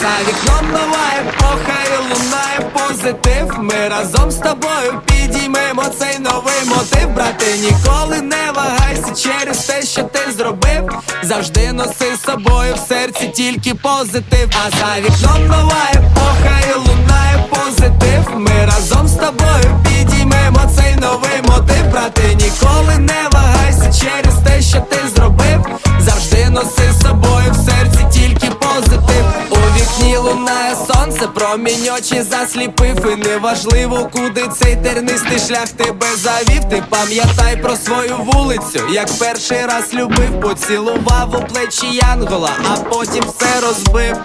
За вікном нова епоха і лунає позитив. Ми разом з тобою підіймемо цей новий мотив. Брате, ніколи не вагайся через те, що ти зробив. Завжди носи з собою в серці тільки позитив. А за вікном нова епоха і лунає позитив. Ми разом з тобою підіймемо цей новий мотив. Брате, ніколи не вагайся через те, що ти зробив. Завжди носи з собою в лунає сонце, промінь очі засліпив. І неважливо, куди цей тернистий шлях тебе завів. Ти пам'ятай про свою вулицю, як перший раз любив, поцілував у плечі Янгола, а потім все розбив.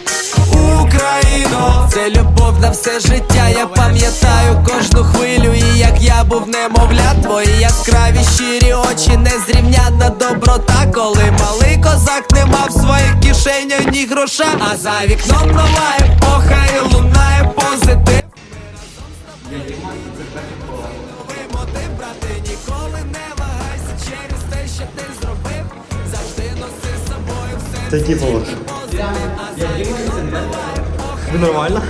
Україно, це любов на все життя. Я пам'ятаю кожну хвилю, і як я був немовля, твої яскраві щирі очі, незрівнянна доброта, коли малий козак не мав своїх кишенях ні гроша. А за вікном нова епоха і лунає позитив. Новий мотив, брате, ніколи не вагайся через те, що ти зробив. Завжди носи з собою все. Це який повод? Нормально?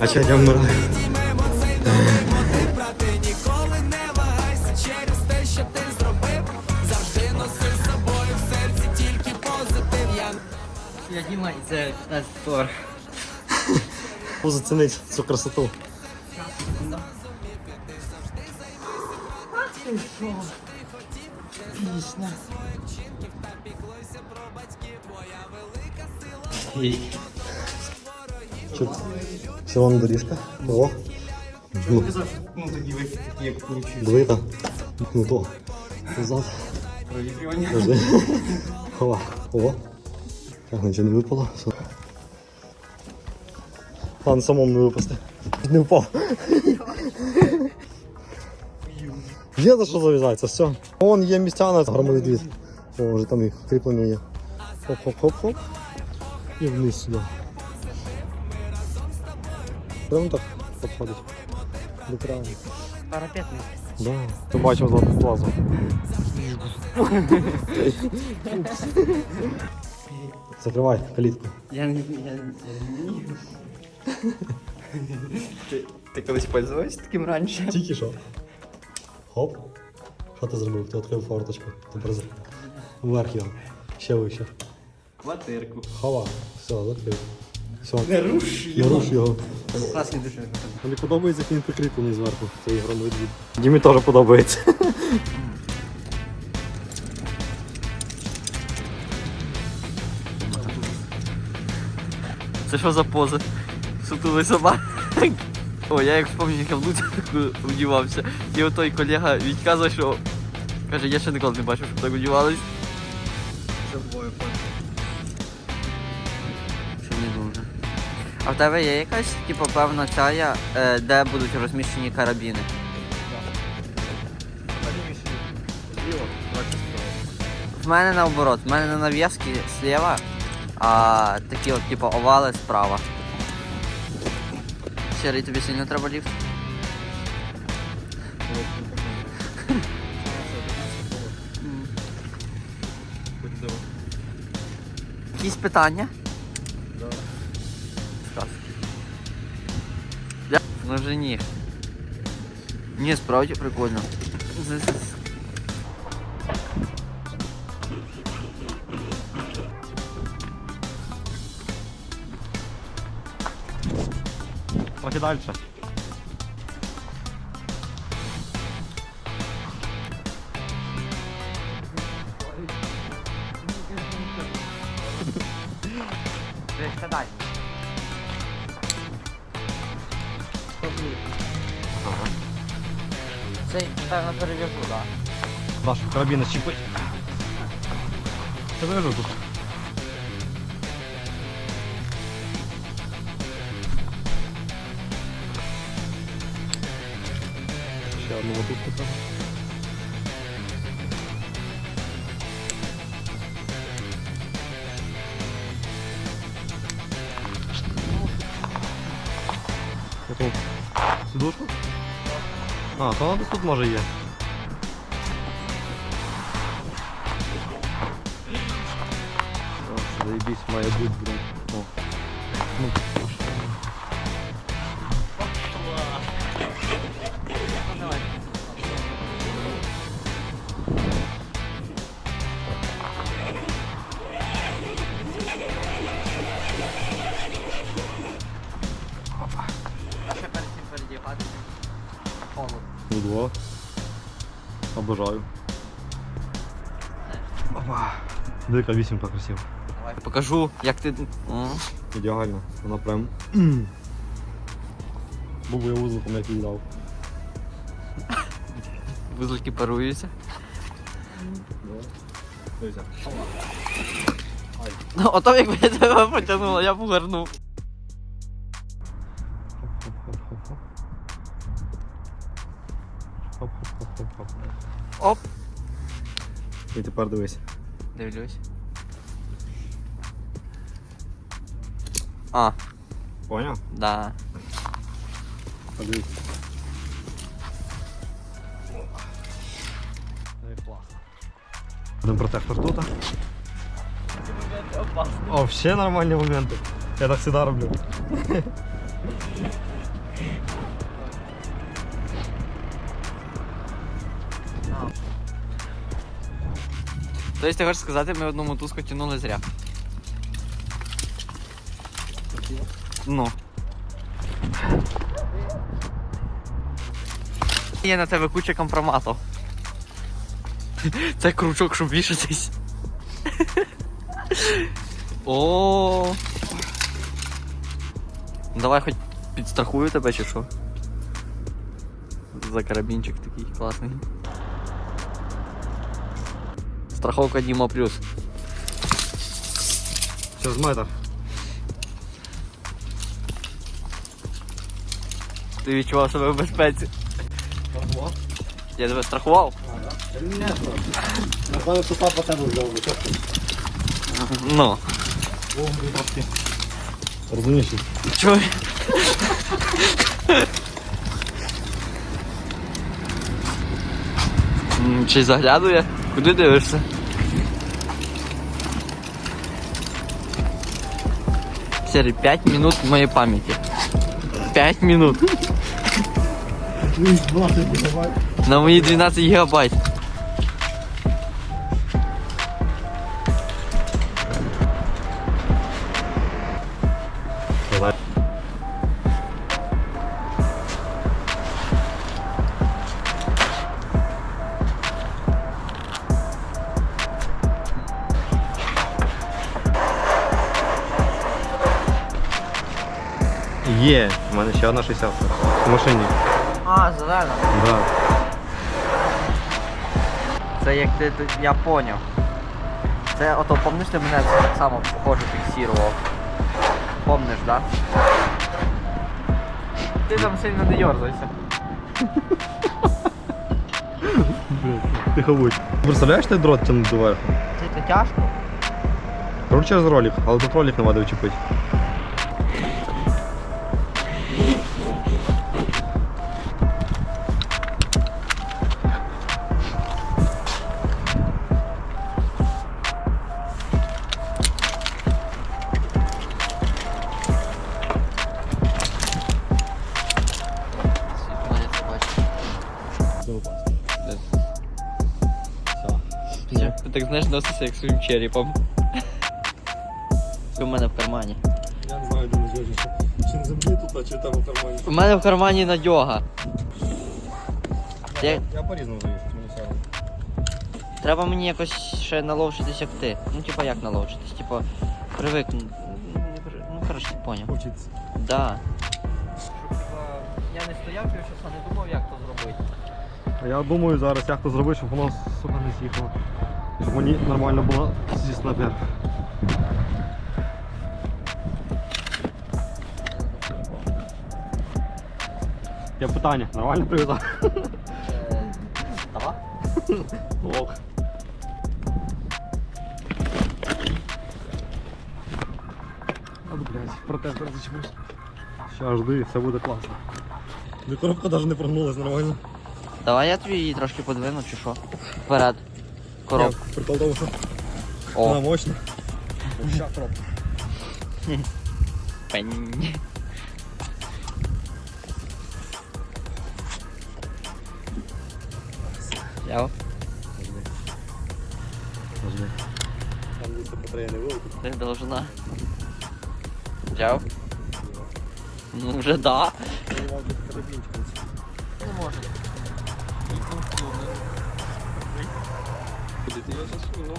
А чого я вмираю? Брате, ніколи не вагайся через те, що ти зробив. Завжди носи Діма і це 15 поверх. Зацінить цю красоту. Чу- О. Ну, тоді ви. Ну то. Назад. Провітрювання. Подожди. Хова. О. Так, нічого не випало. Все. Ладно, самому не випасти. Не впав. Є за що зав'язатися, все. Вон є місця на громадвід. О, вже там і кріплення є. Хоп-хоп-хоп-хоп. І вниз сюди. Прямо так підходить. До краю. Парапетний. Да. Ми бачимо золоту плазу. Закривай калітку. Я не я, я не вмію. Ти, ти колись пользувався таким раніше? Тільки що. Хоп. Що ти зробив? Ти відкрив форточку. Тепер вверх його. Ще вище. Квартирку. Хова. Все, закрив. Все. Не руш Не руш його. Класний душок. Мені подобається, як він прикріплений зверху. Цей громовідвід. Дімі теж подобається. Це що за поза? Сутулий собак. О, я як вспомню, як я в Луцьку таку вдівався. І отой колега Вітька зайшов. Каже, я ще ніколи не бачив, щоб так вдівались. Чи не дуже. А в тебе є якась, типу, певна ця, е, де будуть розміщені карабіни? В мене наоборот, в мене на нав'язки зліва, а такі от, типу, овали справа. Сірий, тобі сильно треба ліфт? Якісь питання? Так. Я... Ну вже ні. Ні, справді прикольно. Трохи далі. Сідай. Цей, певно, перев'яжу, так. Да. Наш карабін чіпить. Ти вижу тут. Ще одну мотузку треба. Яку? Душу? А, то вона тут може є. О, сюди. Заебись, має бути, блін. О. Ну, Обожаю. Опа. Дика вісімка красива. Давай покажу, як ти. О. Ідеально. Вона прям. Був я вузликом як віддав. Вузлики паруються. Дивіться. Ну, ото якби я тебе потягнула, я б угорнув. І тепер дивись. Дивлюсь. А, Поняв? да. Подивись. Один протектор тут. О, все нормальні моменти. Я так завжди роблю. Тобто ти хочеш сказати, ми одну мотузку тягнули зря. Ну. Є на тебе куча компроматів. Це крючок, щоб вішатись. О. Давай хоч підстрахую тебе чи що. За карабінчик такий класний. Страховка Діма плюс. Сейчас метр. Ти відчував себе в безпеці. Я тебе страхував? Напевно, що папа тебе взяв. Ну. Розумніший. Чого? Чи заглядує? Куди дивишся? Сері, 5 минут моєї пам'яті. 5 минут. На мої 12 гігабайт. Є, у мене ще одна 60 в машині. А, зелена. Да. Це як ти, ти- я поняв. Це ото помниш ти мене так само похоже фіксував. Помниш, да? Ти там сильно не дерзайся. Тихо будь. Представляєш, ти дрот тягнути доверху? Це, це тяжко. Руч через ролик, але тут ролик не треба вчепити. Ти так знаєш носишся як своїм черепом. Це у мене в кармані. Я не знаю, де не зв'яжешся. Чи на землі тут, а чи там у кармані. У мене в кармані надьога. Я- Я по-різному завішу, мені все одно. Треба мені якось ще наловчитись, як ти. Ну, типа як наловчитись? Типа привикну. Ну, коротше, ти поняв. Учиться. Да. Я не стояв півчаса, не думав, як то зробити. А я думаю зараз, як то зробити, щоб воно, сука, не з'їхало. Щоб мені нормально було з'їсти наверх. Я питання, нормально прив'язав? Ага. Ок. А, блядь, протектор зачепився. Ща жди, все буде класно. Коробка навіть не прогнулась нормально. Давай я тобі її трошки подвину, чи що? Вперед. Коробку. Ні, Прикол того, що О, вона мощна. Пень. Взяв? Там місце потреє не велике. Ти должна. Взяв? Ну вже да. Ну може. Куди ти його засунув?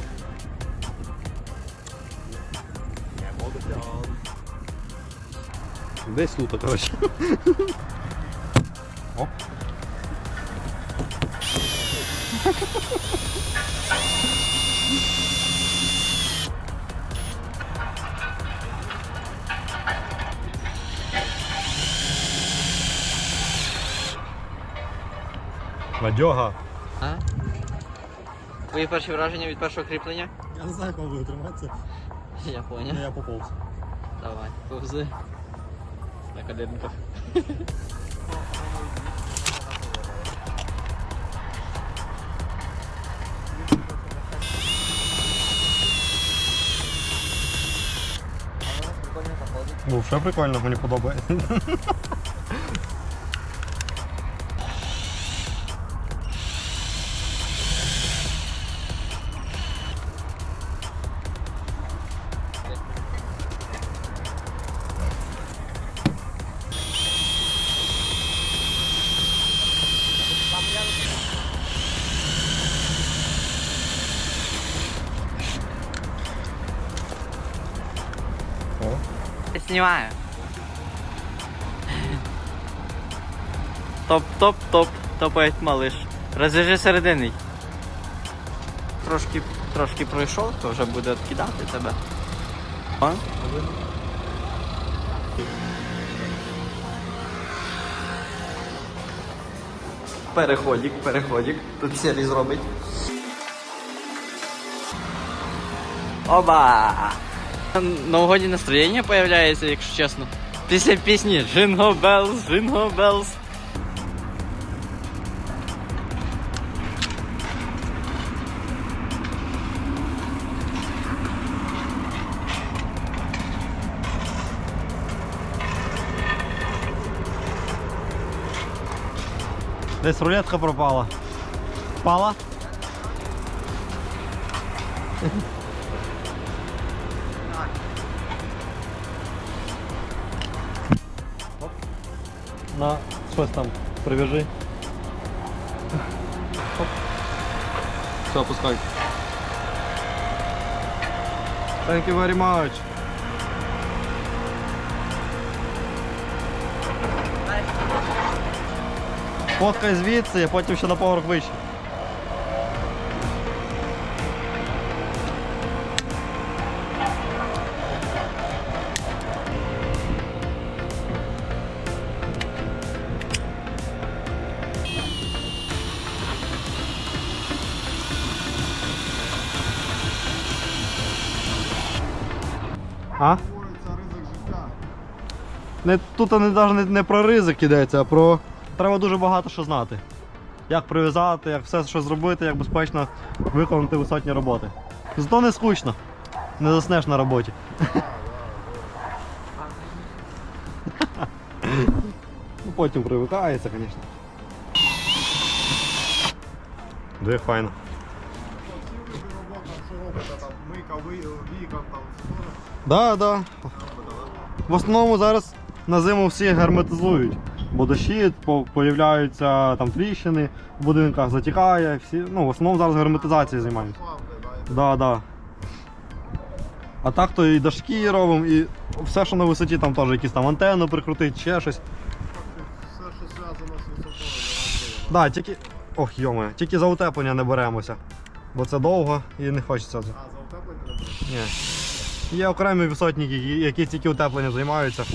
Десь тут, коротше. Оп. Надьога. А? Твої перші враження від першого кріплення? Я не знаю, як вам буде триматися, Я понял. я поповз. Давай, повзи. На коленках. Ну, все прикольно, мені подобається. Снимаю. Топ, топ, топ, топает малыш. Розв'яжи серединний. Трошки, трошки пройшов, то вже буде відкидати тебе. О? Переходик, переходик. Тут серій зробить. Оба! Новогоднє настроєння появляється, якщо чесно. Після пісні Jingle Bells, Jingle Bells. Десь рулетка пропала. Впала? На щось там привяжи. Все, опускай. Thank you very much. Фоткай звідси, а потім ще на поверх вище. А? Не, тут навіть не, не про ризик йдеться, а про. Треба дуже багато що знати. Як прив'язати, як все що зробити, як безпечно виконати висотні роботи. Зато не скучно. Не заснеш на роботі. ну потім привикається, звісно. Де файно. Да, да. В основному зараз на зиму всі герметизують. Бо дощі, по- появляються там тріщини, в будинках затікає, всі. Ну, в основному зараз герметизацією займаються. Да, да. А так то і дошки робимо, і все, що на висоті, там теж якісь там антенну прикрутить, ще щось. Все, що зв'язано з висотою, Да, тільки. Ох, йоме, тільки за утеплення не беремося. Бо це довго і не хочеться. А, за утеплення не буде? Ні. Є окремі висотники, які- тільки утеплення займаються.